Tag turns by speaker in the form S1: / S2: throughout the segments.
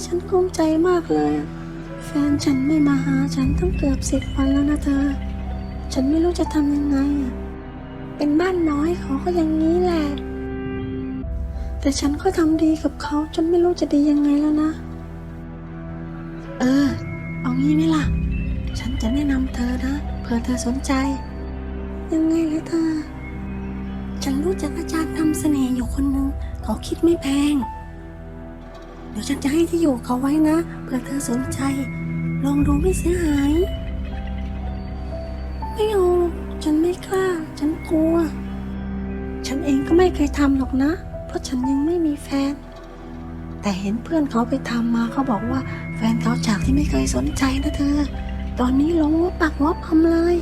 S1: ้ฉันกุ้มใจมากเลย แฟนฉันไม่มาหาฉันตั้งเกือบสิบวันแล้วนะเธอ ฉันไม่รู้จะทำยังไง เป็นบ้านน้อยเขาก็อย่างนี้แหละ แต่ฉันก็ทำดีกับเขาจนไม่รู้จะดียังไงแล้วนะ เออ เอางี้ไหมล่ะ ฉันจะแนะนำเธอนะเผื่อเธอสนใจ ยังไงล่ะเธอ ฉันรู้จักอาจารย์ทำเสน่ห์อยู่คนหนึ่งเขาคิดไม่แพง เดี๋ยวฉันจะให้ที่อยู่เขาไว้นะเผื่อเธอสนใจ ลองดูไม่เสียหาย ไม่เอาฉันไม่กล้า ฉันกลัว ฉันเองก็ไม่เคยทำหรอกนะ เพราะฉันยังไม่มีแฟน แต่เห็นเพื่อนเขาไปทำมาเขาบอกว่า แฟนเขาจากที่ไม่เคยสนใจนะเธอ ตอนนี้ลงว่าปักว่าพำเลย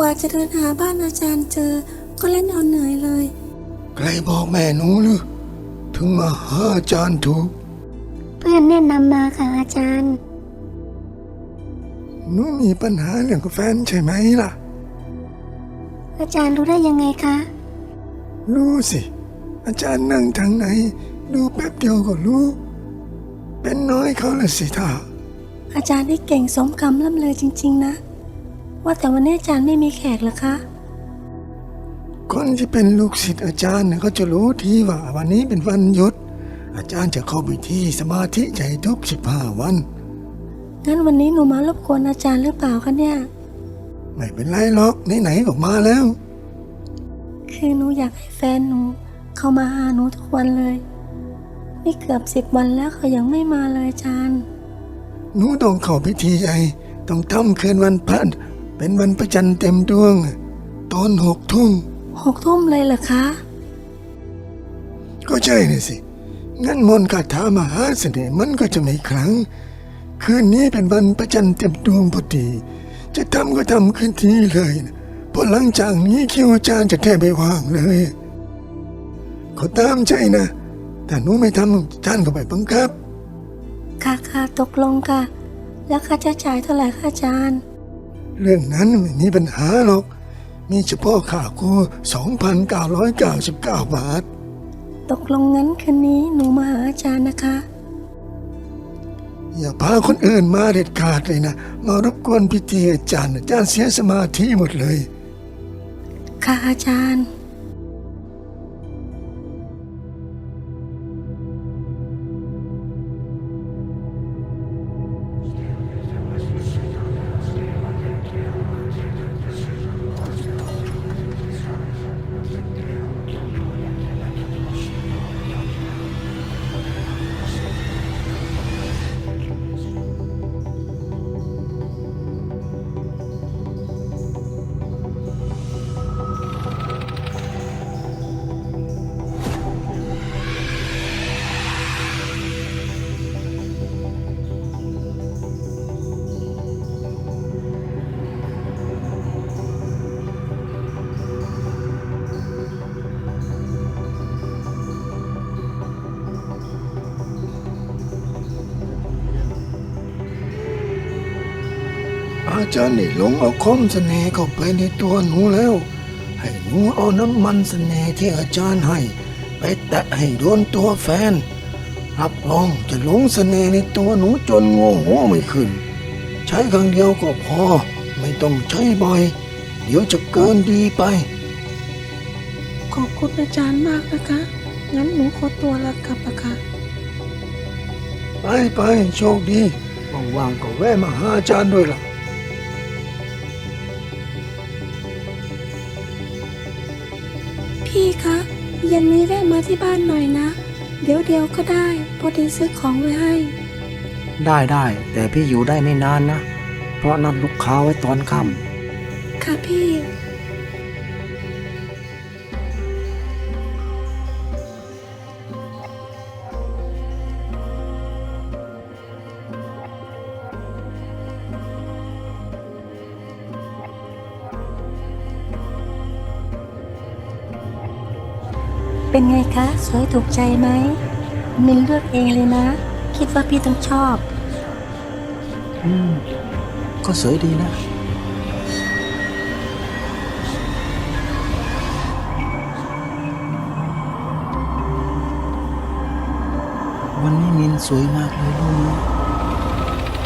S1: ว่าจะเดินหาบ้านอาจารย์เจอ ก็เล่นเอาเหนื่อยเลย
S2: ใครบอกแม่หนูหรือถึงมาหาอาจารย์ถูก
S3: เพื่อนแนะนำมาค่ะอาจารย์
S2: หนูมีปัญหาเรื่องกับแฟนใช่ไหมล่ะ
S3: อาจารย์รู้ได้ยังไงคะ
S2: รู้สิ อาจารย์นั่งทางไหน ดูแป๊บเดียวก็รู้ เป็นน้อยเขาละสิท่า
S1: อาจารย์นี่เก่งสมคำล่ำเลยจริง ๆ นะ ว่าแต่วันนี้อาจารย์ไม่มีแขกเหรอคะ
S2: คนที่เป็นลูกศิษย์อาจารย์เนี่ยเขาจะรู้ทีว่าวันนี้เป็นวันหยุด อาจารย์จะเข้าไปที่สมาธิใจทุกสิบห้าวัน
S1: งั้นวันนี้หนูมารบกวนอาจารย์หรือเปล่าคะเนี่ย
S2: ไม่เป็นไรหรอกไหนๆก็มาแล้ว
S1: คือหนูอยากให้แฟนหนู เข้ามาหาหนูทุกวันเลย นี่เกือบสิบวันแล้วเขายังไม่มาเลยอาจารย์
S2: หนูต้องเข้าพิธีใหญ่ต้องทำคืนวันพระ เป็นวันประจันทร์เต็มดวง ตอนหกทุ่ม
S1: หกทุ่มเลยเหรอคะ
S2: ก็ใช่น่ะสิ งั้นมนต์คาถามหาเสน่ห์มันก็จะไม่ครั้ง คืนนี้เป็นวันประจันทร์เต็มดวงพอดี จะทำก็ทำคืนที่เลยนะเพราะหลังจากนี้คิวอาจารย์จะแทบไม่ว่างเลยขอตามใจนะ แต่หนูไม่ทำอาจารย์ก็ไปบังคับ
S1: ค่ะค่ะตกลงค่ะ แล้วค่าใช้จ่ายเท่าไหร่คะอาจารย์
S2: เรื่องนั้นไม่มีปัญหาหรอก มีเฉพาะค่าครู2,999 บาท
S1: ตกลงงั้นคืนนี้หนูมาหาอาจารย์นะคะ
S2: อย่าพาคนอื่นมาเด็ดขาดเลยนะ มารบกวนพิธีอาจารย์อาจารย์เสียสมาธิหมดเลย
S1: ค่ะอาจารย์
S2: อาจารย์ได้หลงเอาคมเสน่ห์เข้าไปในตัวหนูแล้ว ให้หนูเอาน้ำมันเสน่ห์ที่อาจารย์ให้ ไปแตะให้โดนตัวแฟน รับรองจะหลงเสน่ห์ในตัวหนูจนงัวหัวไม่ขึ้น ใช้ครั้งเดียวก็พอ ไม่ต้องใช้บ่อย เดี๋ยวจะเกินดีไป
S1: ขอบคุณอาจารย์มากนะคะ งั้นหนูขอตัวลากลับอะค่ะ
S2: ไปไปโชคดีว่างๆก็แวะมาหาอาจารย์ด้วยล่ะ
S1: เย็นนี้แวะมาที่บ้านหน่อยนะ เดี๋ยวเดียวก็ได้ พอดีซื้อของไว้ให้
S4: ได้ได้แต่พี่อยู่ได้ไม่นานนะ เพราะนัดลูกค้าไว้ตอนค่
S1: ค่ะพี่ เป็นไงคะ สวยถูกใจไหมมินเลือกเองเลยนะ คิดว่าพี่ต้องชอบำ
S4: อืม ก็สวยดีนะ วันนี้มินสวยมากเลยลูกนะ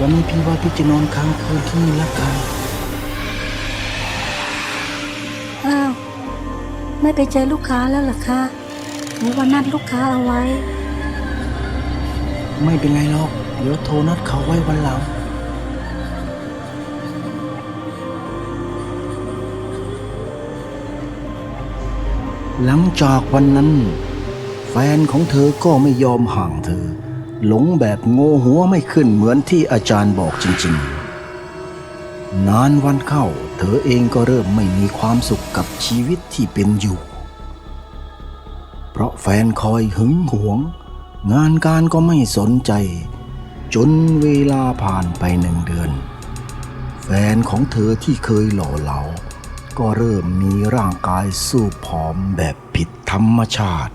S4: วันนี้พี่ว่าพี่จะนอนค้างคืนที่นี่ละกัน
S1: อ้าว ไม่ไปเจอลูกค้าแล้วเหรอคะห รือว่านัดลูกค้าเอาไว้
S4: ไม่เป็นไรหรอก เดี๋ยวโทรนัดเขาไว้วันหลังหลังจากวันนั้น แฟนของเธอก็ไม่ยอมห่างเธอ หลงแบบโง่หัวไม่ขึ้นเหมือนที่อาจารย์บอกจริงๆ นานวันเข้า เธอเองก็เริ่มไม่มีความสุขกับชีวิตที่เป็นอยู่ เพราะแฟนคอยหึงหวง งานการก็ไม่สนใจ จนเวลาผ่านไปหนึ่งเดือน แฟนของเธอที่เคยหล่อเหลา ก็เริ่มมีร่างกายสู้ผอมแบบผิดธรรมชาติ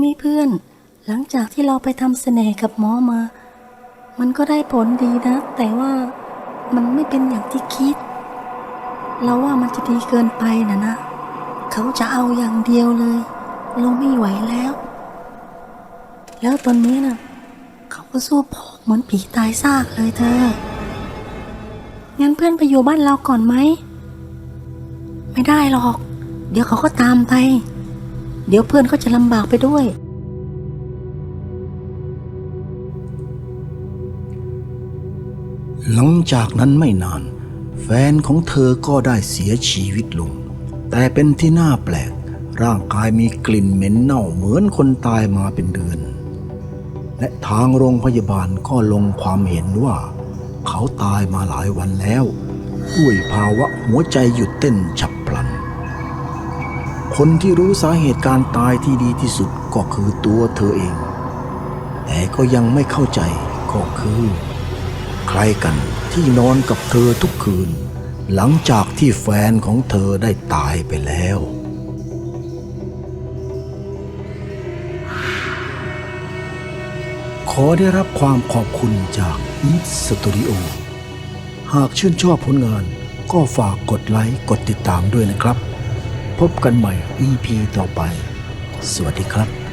S1: นี่เพื่อน หลังจากที่เราไปทำเสน่ห์กับหมอมา มันก็ได้ผลดีนะ แต่ว่ามันไม่เป็นอย่างที่คิด เราว่ามันจะดีเกินไปนะนะ เขาจะเอาอย่างเดียวเลย เราไม่ไหวแล้ว แล้วตอนนี้น่ะ เขาก็สู้ผอมเหมือนผีตายซากเลยเธอ งั้นเพื่อนไปอยู่บ้านเราก่อนไหม ไม่ได้หรอก เดี๋ยวเขาก็ตามไป เดี๋ยวเพื่อนก็จะลำบากไปด้วย
S4: หลังจากนั้นไม่นาน แฟนของเธอก็ได้เสียชีวิตลง แต่เป็นที่น่าแปลก ร่างกายมีกลิ่นเหม็นเน่าเหมือนคนตายมาเป็นเดือน และทางโรงพยาบาลก็ลงความเห็นว่า เขาตายมาหลายวันแล้วด้วยภาวะหัวใจหยุดเต้นฉับพลัน คนที่รู้สาเหตุการตายที่ดีที่สุดก็คือตัวเธอเอง แต่ก็ยังไม่เข้าใจก็คือ ใครกันที่นอนกับเธอทุกคืน หลังจากที่แฟนของเธอได้ตายไปแล้ว ขอได้รับความขอบคุณจาก Eat Studio หากชื่นชอบผลงานก็ฝากกดไลค์กดติดตามด้วยนะครับ พบกันใหม่ EP ต่อไป สวัสดีครับ